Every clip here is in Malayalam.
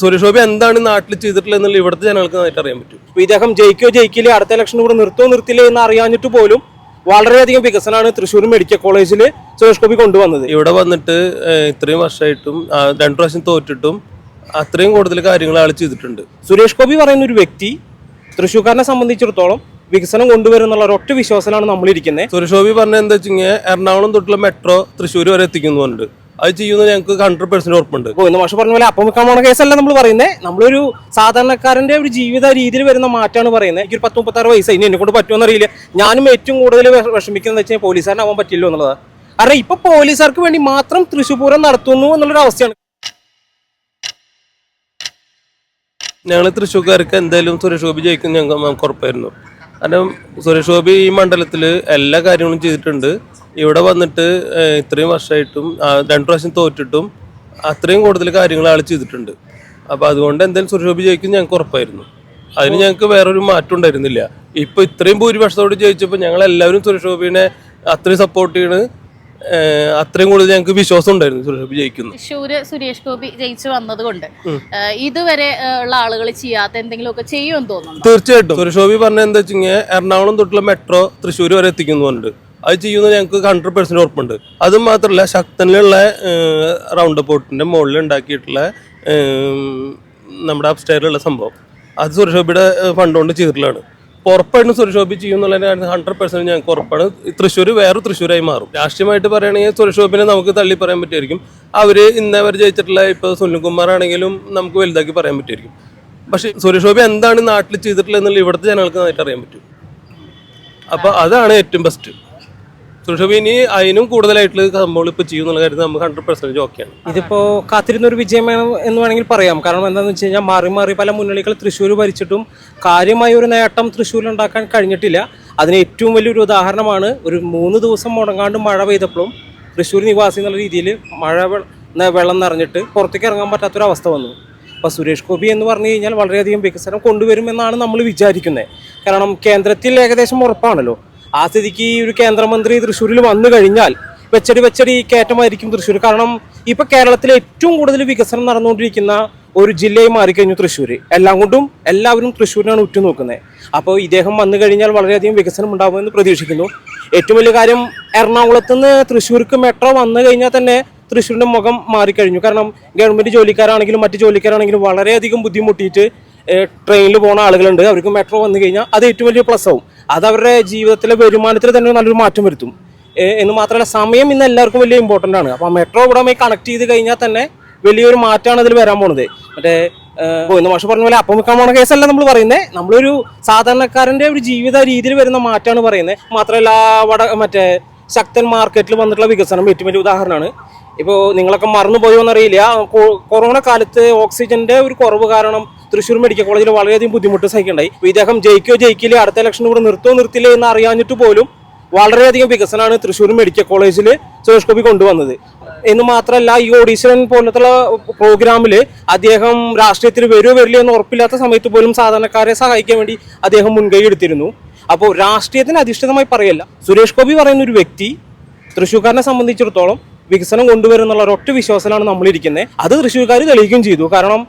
സുരേഷ് ഗോപി എന്താണ് നാട്ടിൽ ചെയ്തിട്ടുള്ളത് എന്നുള്ള ഇവിടുത്തെ ജനങ്ങൾക്ക് നന്നായിട്ട് അറിയാൻ പറ്റും. ഇദ്ദേഹം ജയിക്കോ ജയിക്കില്ല അടുത്ത ഇലക്ഷൻ ഇവിടെ നിർത്തോ നിർത്തില്ല എന്ന് അറിയാഞ്ഞിട്ട് പോലും വളരെയധികം വികസനമാണ് തൃശ്ശൂർ മെഡിക്കൽ കോളേജിൽ സുരേഷ് ഗോപി കൊണ്ടുവന്നത്. ഇവിടെ വന്നിട്ട് ഇത്രയും വർഷമായിട്ടും രണ്ടു പ്രാവശ്യം തോറ്റിട്ടും അത്രയും കൂടുതൽ കാര്യങ്ങൾ ആൾ ചെയ്തിട്ടുണ്ട്. സുരേഷ് ഗോപി പറയുന്ന ഒരു വ്യക്തി തൃശ്ശൂർക്കാരനെ സംബന്ധിച്ചിടത്തോളം വികസനം കൊണ്ടുവരുന്നുള്ള ഒരൊറ്റ വിശ്വാസത്തിലാണ് നമ്മളിരിക്കുന്നത്. സുരേഷ് ഗോപി പറഞ്ഞ എന്താ വെച്ചാൽ എറണാകുളം തൊട്ടുള്ള മെട്രോ തൃശ്ശൂർ വരെ എത്തിക്കുന്നുണ്ട്. അത് ചെയ്യുന്നത് ഞങ്ങൾക്ക് ഹൺഡ്രഡ് പെർസെന്റ് ഉറപ്പുണ്ട്. മാഷ് പറഞ്ഞ പോലെ അപ്പം പോണ കേസല്ല നമ്മൾ പറയുന്നത് നമ്മളൊരു സാധാരണക്കാരന്റെ ഒരു ജീവിത രീതിയിൽ വരുന്ന മാറ്റമാണ് പറയുന്നത് എനിക്ക് ഒരു പത്ത് മുപ്പത്താറ് വയസ്സ് ഇനി എന്നെ കൊണ്ട് പറ്റുമെന്ന് അറിയില്ല. ഞാനും ഏറ്റവും കൂടുതൽ വിഷ- വിഷമിക്കുന്നത് വെച്ചാൽ പോലീസുകാരനാവാൻ പറ്റില്ലോ എന്നുള്ളതാണ് കാരണം ഇപ്പൊ പോലീസുകാർക്ക് വേണ്ടി മാത്രം തൃശ്ശൂർ പൂരം നടത്തുന്നു എന്നുള്ളൊരു അവസ്ഥയാണ്. ഞങ്ങൾ തൃശ്ശൂർക്കാർക്ക് എന്തായാലും സുരേഷ് ഗോപി ജയിക്കും ഞങ്ങൾ നമുക്ക് ഉറപ്പായിരുന്നു. കാരണം സുരേഷ് ഗോപി ഈ മണ്ഡലത്തിൽ എല്ലാ കാര്യങ്ങളും ചെയ്തിട്ടുണ്ട്. ഇവിടെ വന്നിട്ട് ഇത്രയും വർഷമായിട്ടും രണ്ടു പ്രാവശ്യം തോറ്റിട്ടും അത്രയും കൂടുതൽ കാര്യങ്ങൾ ആൾ ചെയ്തിട്ടുണ്ട്. അപ്പോൾ അതുകൊണ്ട് എന്തായാലും സുരക്ഷോഭി ജയിക്കും ഞങ്ങൾക്ക് ഉറപ്പായിരുന്നു. അതിന് ഞങ്ങൾക്ക് വേറൊരു മാറ്റം ഉണ്ടായിരുന്നില്ല. ഇപ്പോൾ ഇത്രയും ഭൂരിപക്ഷത്തോട് ജയിച്ചപ്പോൾ ഞങ്ങൾ എല്ലാവരും സുരക്ഷോഭിനെ അത്രയും സപ്പോർട്ട് ചെയ്യണ് അത്രയും കൂടുതൽ ഞങ്ങൾക്ക് വിശ്വാസം ഉണ്ടായിരുന്നു സുരേഷ് ഗോപി ജയിക്കുന്നു. തൃശ്ശൂര് സുരേഷ് ഗോപി ജയിച്ചു വന്നതുകൊണ്ട് ഇതുവരെ ഉള്ള ആളുകൾ ചെയ്യാത്ത എന്തെങ്കിലുമൊക്കെ ചെയ്യുമെന്ന് തോന്നുന്നു തീർച്ചയായിട്ടും. സുരേഷ് ഗോപി പറഞ്ഞ എന്താ വെച്ചാൽ എറണാകുളം തൊട്ടുള്ള മെട്രോ തൃശ്ശൂർ വരെ എത്തിക്കുന്നുണ്ട് അത് ചെയ്യുന്നത് ഞങ്ങൾക്ക് ഹൺഡ്രഡ് പെർസെന്റ് ഉറപ്പുണ്ട്. അത് മാത്രമല്ല ശക്തനിലുള്ള റൗണ്ട് ബോട്ടിന്റെ മുകളിൽ ഉണ്ടാക്കിയിട്ടുള്ള നമ്മുടെ അപ്സ്റ്റൈലുള്ള സംഭവം. അത് സുരക്ഷോഭിയുടെ ഫണ്ട് കൊണ്ട് ചെയ്തിട്ടുള്ളതാണ്. ഉറപ്പായിട്ടും സുരക്ഷോഭി ഗോപി ചെയ്യുന്നുള്ള ഹൺഡ്രഡ് പെർസെന്റ് ഞങ്ങൾക്ക് ഉറപ്പാണ്. തൃശ്ശൂർ വേറെ തൃശ്ശൂരായി മാറും. രാഷ്ട്രീയമായിട്ട് പറയുകയാണെങ്കിൽ സുരക്ഷോഭിനെ നമുക്ക് തള്ളി പറയാൻ പറ്റുമായിരിക്കും അവർ ഇന്നേ വരെ ജയിച്ചിട്ടുള്ള ഇപ്പോൾ സുനിൽകുമാർ ആണെങ്കിലും നമുക്ക് വലുതാക്കി പറയാൻ പറ്റുമായിരിക്കും പക്ഷേ സുരക്ഷോഭി എന്താണ് നാട്ടിൽ ചെയ്തിട്ടുള്ളത് എന്നുള്ള ഇവിടുത്തെ ജനങ്ങൾക്ക് നന്നായിട്ട് അറിയാൻ പറ്റും. അപ്പോൾ അതാണ് ഏറ്റവും ബെസ്റ്റ് ഗോപി ഇനി അതിനും കൂടുതലായിട്ടുള്ള സംഭവങ്ങൾ ഇപ്പൊ ചെയ്യും എന്നുള്ള കാര്യത്തിൽ നമുക്ക് ഹൺഡ്രഡ് പെർസെന്റ് ഓക്കെയാണ് കാത്തിരുന്ന ഒരു വിജയമാണ് എന്ന് വേണമെങ്കിൽ പറയാം. കാരണം എന്താണെന്ന് വെച്ച് കഴിഞ്ഞാൽ മാറി മാറി പല മുന്നണികൾ തൃശ്ശൂർ ഭരിച്ചിട്ടും കാര്യമായ ഒരു നേട്ടം തൃശ്ശൂരിൽ ഉണ്ടാക്കാൻ കഴിഞ്ഞിട്ടില്ല. അതിന് ഏറ്റവും വലിയൊരു ഉദാഹരണമാണ് ഒരു മൂന്ന് ദിവസം മുടങ്ങാണ്ട് മഴ പെയ്തപ്പോഴും തൃശ്ശൂർ നിവാസി എന്നുള്ള രീതിയിൽ മഴ വെള്ളം നിറഞ്ഞിട്ട് പുറത്തേക്ക് ഇറങ്ങാൻ പറ്റാത്തൊരവസ്ഥ വന്നു. അപ്പോൾ സുരേഷ് ഗോപി എന്ന് പറഞ്ഞു കഴിഞ്ഞാൽ വളരെയധികം വികസനം കൊണ്ടുവരുമെന്നാണ് നമ്മൾ വിചാരിക്കുന്നത്. കാരണം കേന്ദ്രത്തിൽ ഏകദേശം ഉറപ്പാണല്ലോ. ആ സ്ഥിതിക്ക് ഈ ഒരു കേന്ദ്രമന്ത്രി തൃശ്ശൂരിൽ വന്നു കഴിഞ്ഞാൽ വെച്ചടി വെച്ചടി കയറ്റമായിരിക്കും തൃശ്ശൂർ. കാരണം ഇപ്പൊ കേരളത്തിലെ ഏറ്റവും കൂടുതൽ വികസനം നടന്നുകൊണ്ടിരിക്കുന്ന ഒരു ജില്ലയായി മാറിക്കഴിഞ്ഞു തൃശ്ശൂർ എല്ലാം കൊണ്ടും എല്ലാവരും തൃശ്ശൂരിനാണ് ഉറ്റുനോക്കുന്നത്. അപ്പോൾ ഇദ്ദേഹം വന്നു കഴിഞ്ഞാൽ വളരെയധികം വികസനം ഉണ്ടാകുമെന്ന് പ്രതീക്ഷിക്കുന്നു. ഏറ്റവും വലിയ കാര്യം എറണാകുളത്ത് നിന്ന് തൃശ്ശൂർക്ക് മെട്രോ വന്നു കഴിഞ്ഞാൽ തന്നെ തൃശ്ശൂരിന്റെ മുഖം മാറിക്കഴിഞ്ഞു. കാരണം ഗവൺമെന്റ് ജോലിക്കാരാണെങ്കിലും മറ്റ് ജോലിക്കാരാണെങ്കിലും വളരെയധികം ബുദ്ധിമുട്ടിയിട്ട് ട്രെയിനിൽ പോകുന്ന ആളുകളുണ്ട്. അവർക്ക് മെട്രോ വന്നു കഴിഞ്ഞാൽ അത് ഏറ്റവും വലിയ പ്ലസ് ആവും. അത് അവരുടെ ജീവിതത്തിലെ വരുമാനത്തിൽ തന്നെ നല്ലൊരു മാറ്റം വരുത്തും. എന്ന് മാത്രമല്ല സമയം ഇന്ന് എല്ലാവർക്കും വലിയ ഇമ്പോർട്ടന്റ് ആണ്. അപ്പോൾ മെട്രോ ഇവിടെ കണക്ട് ചെയ്ത് കഴിഞ്ഞാൽ തന്നെ വലിയൊരു മാറ്റമാണ് അതിൽ വരാൻ പോണത്. മറ്റേ ഇന്ന് മാഷ് പറഞ്ഞ പോലെ അപ്പം പോണ കേസല്ല നമ്മൾ പറയുന്നത് നമ്മളൊരു സാധാരണക്കാരന്റെ ഒരു ജീവിത രീതിയിൽ വരുന്ന മാറ്റമാണ് പറയുന്നത് മാത്രമല്ല വട മറ്റേ ശക്തൻ മാർക്കറ്റിൽ വന്നിട്ടുള്ള വികസനം ഏറ്റവും വലിയ ഉദാഹരണമാണ്. ഇപ്പോൾ നിങ്ങളൊക്കെ മറന്നു പോയോ എന്നറിയില്ല കൊറോണ കാലത്ത് ഓക്സിജന്റെ ഒരു കുറവ് കാരണം തൃശ്ശൂർ മെഡിക്കൽ കോളേജിൽ വളരെയധികം ബുദ്ധിമുട്ട് സഹിക്കണ്ടായി. അപ്പോൾ ഇദ്ദേഹം ജയിക്കോ ജയിക്കില്ല അടുത്ത ഇലക്ഷൻ കൂടെ നിർത്തോ നിർത്തില്ല എന്ന് അറിയാഞ്ഞിട്ട് പോലും വളരെയധികം വികസനമാണ് തൃശ്ശൂർ മെഡിക്കൽ കോളേജിൽ സുരേഷ് ഗോപി കൊണ്ടുവന്നത്. എന്ന് മാത്രമല്ല ഈ ഓഡീഷൻ പോലത്തുള്ള പ്രോഗ്രാമിൽ അദ്ദേഹം രാഷ്ട്രീയത്തിൽ വരുമോ വരില്ല എന്ന് ഉറപ്പില്ലാത്ത സമയത്ത് പോലും സാധാരണക്കാരെ സഹായിക്കാൻ വേണ്ടി അദ്ദേഹം മുൻകൈ എടുത്തിരുന്നു. അപ്പോൾ രാഷ്ട്രീയത്തിന് അധിഷ്ഠിതമായി പറയല്ല. സുരേഷ് ഗോപി പറയുന്ന ഒരു വ്യക്തി തൃശ്ശൂർക്കാരനെ സംബന്ധിച്ചിടത്തോളം വികസനം കൊണ്ടുവരുന്നുള്ള ഒരൊറ്റ വിശ്വാസത്തിലാണ് നമ്മളിരിക്കുന്നത്. അത് തൃശ്ശൂർക്കാർ തെളിയിക്കുകയും ചെയ്തു. കാരണം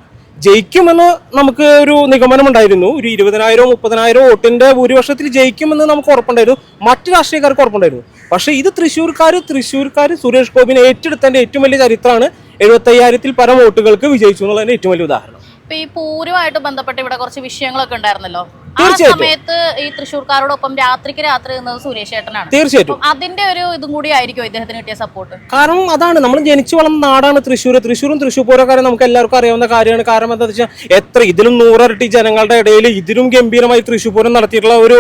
ജയിക്കുമെന്ന് നമുക്ക് ഒരു നിഗമനം ഉണ്ടായിരുന്നു ഒരു ഇരുപതിനായിരം മുപ്പതിനായിരം വോട്ടിന്റെ ഭൂരിപക്ഷത്തിൽ ജയിക്കുമെന്ന് നമുക്ക് ഉറപ്പുണ്ടായിരുന്നു. മറ്റു രാഷ്ട്രീയക്കാർക്ക് ഉറപ്പുണ്ടായിരുന്നു. പക്ഷേ ഇത് തൃശ്ശൂർക്കാർ തൃശ്ശൂർക്കാർ സുരേഷ് ഗോപിനെ ഏറ്റെടുത്തതിന്റെ ഏറ്റവും വലിയ ചരിത്രമാണ് എഴുപത്തയ്യായിരത്തിൽ പരം വോട്ടുകൾക്ക് വിജയിച്ചു എന്നുള്ളതിന്റെ ഏറ്റവും വലിയ ഉദാഹരണം. ഇപ്പൊ ഈ പൂരമായിട്ട് ബന്ധപ്പെട്ട് ഇവിടെ കുറച്ച് വിഷയങ്ങളൊക്കെ ഉണ്ടായിരുന്നല്ലോ. സമയത്ത് ഈ തൃശ്ശൂർക്കാരോടൊപ്പം രാത്രിക്ക് രാത്രി നിന്നത് സുരേഷ് ഏട്ടനാണ്. തീർച്ചയായിട്ടും. അതിന്റെ ഒരു ഇതും കൂടി ആയിരിക്കും ഇദ്ദേഹത്തിന് കിട്ടിയ സപ്പോർട്ട് കാരണം അതാണ് നമ്മൾ ജനിച്ചു വളർന്ന നാടാണ് തൃശ്ശൂർ തൃശ്ശൂരും തൃശ്ശൂർ പൂരക്കാരും നമുക്ക് എല്ലാവർക്കും അറിയാവുന്ന കാര്യമാണ്. കാരണം എന്താ വെച്ചാൽ എത്ര ഇതിലും നൂറരട്ടി ജനങ്ങളുടെ ഇടയിൽ ഇതിലും ഗംഭീരമായി തൃശ്ശൂർ പൂരം നടത്തിയിട്ടുള്ള ഒരു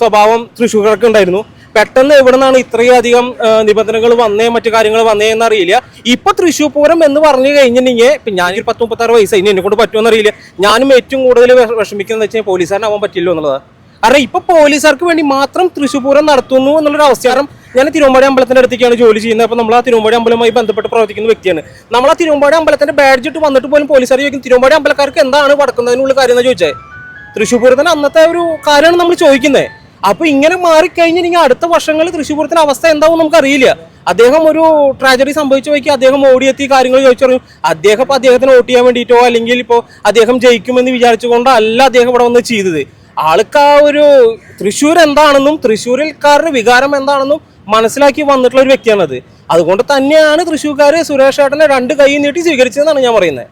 സ്വഭാവം തൃശ്ശൂർക്കാർക്ക് ഉണ്ടായിരുന്നു. പെട്ടെന്ന് എവിടെ നിന്നാണ് ഇത്രയധികം നിബന്ധനകൾ വന്നേ മറ്റു കാര്യങ്ങൾ വന്നേ എന്നറിയില്ല. ഇപ്പൊ തൃശ്ശൂർ പൂരം എന്ന് പറഞ്ഞു കഴിഞ്ഞിട്ടുണ്ടെങ്കിൽ ഇപ്പൊ ഞാനൊരു പത്ത് മുപ്പത്താറ് വയസ്സ് ഇനി എന്നെ കൊണ്ട് പറ്റുമോ അറിയില്ല. ഞാനും ഏറ്റവും കൂടുതൽ വിഷ- വിഷമിക്കുന്നത് വെച്ചാൽ പോലീസുകാരനാവാൻ പറ്റില്ല എന്നുള്ളതാണ്. കാരണം ഇപ്പൊ പോലീസുകാർക്ക് വേണ്ടി മാത്രം തൃശ്ശൂർ പൂരം നടത്തുന്നു എന്നുള്ളൊരു അവസ്ഥ ഞാൻ തിരുവമ്പാടി അമ്പലത്തിന്റെ അടുത്തേക്കാണ് ജോലി ചെയ്യുന്നത്. അപ്പോൾ നമ്മൾ ആ തിരുവമ്പാടി അമ്പലവുമായി ബന്ധപ്പെട്ട് പ്രവർത്തിക്കുന്ന വ്യക്തിയാണ്. നമ്മൾ ആ തിരുവമ്പാടി അമ്പലത്തിന്റെ ബാഡ്ജ് ഇട്ട് വന്നിട്ട് പോലും പോലീസുകാർ ചോദിക്കും തിരുവമ്പാടി അമ്പലക്കാർക്ക് എന്താണ് വടക്കുന്നതിനുള്ള കാര്യം? എന്ന് ചോദിച്ചത് തൃശ്ശൂർ പൂരത്തിന് അന്നത്തെ ഒരു കാര്യമാണ് നമ്മൾ ചോദിക്കുന്നത്. അപ്പൊ ഇങ്ങനെ മാറിക്കഴിഞ്ഞിട്ടുണ്ടെങ്കിൽ അടുത്ത വർഷങ്ങളിൽ തൃശ്ശൂപുരത്തിന്റെ അവസ്ഥ എന്താവും നമുക്ക് അറിയില്ല അദ്ദേഹം ഒരു ട്രാജഡി സംഭവിച്ചു നോക്കി അദ്ദേഹം ഓടിയെത്തി കാര്യങ്ങൾ ചോദിച്ചു പറഞ്ഞു. അദ്ദേഹം ഇപ്പോൾ അദ്ദേഹത്തിന് വോട്ട് ചെയ്യാൻ വേണ്ടിയിട്ടോ അല്ലെങ്കിൽ ഇപ്പോൾ അദ്ദേഹം ജയിക്കുമെന്ന് വിചാരിച്ചുകൊണ്ടല്ല അദ്ദേഹം ഇവിടെ വന്ന് ചെയ്തത്. ആൾക്ക് ആ ഒരു തൃശ്ശൂർ എന്താണെന്നും തൃശ്ശൂരിൽക്കാരുടെ വികാരം എന്താണെന്നും മനസ്സിലാക്കി വന്നിട്ടുള്ള ഒരു വ്യക്തിയാണത്. അതുകൊണ്ട് തന്നെയാണ് തൃശ്ശൂർക്കാർ സുരേഷ് ഏട്ടനെ രണ്ട് കൈ നീട്ടി സ്വീകരിച്ചതെന്നാണ് ഞാൻ പറയുന്നത്.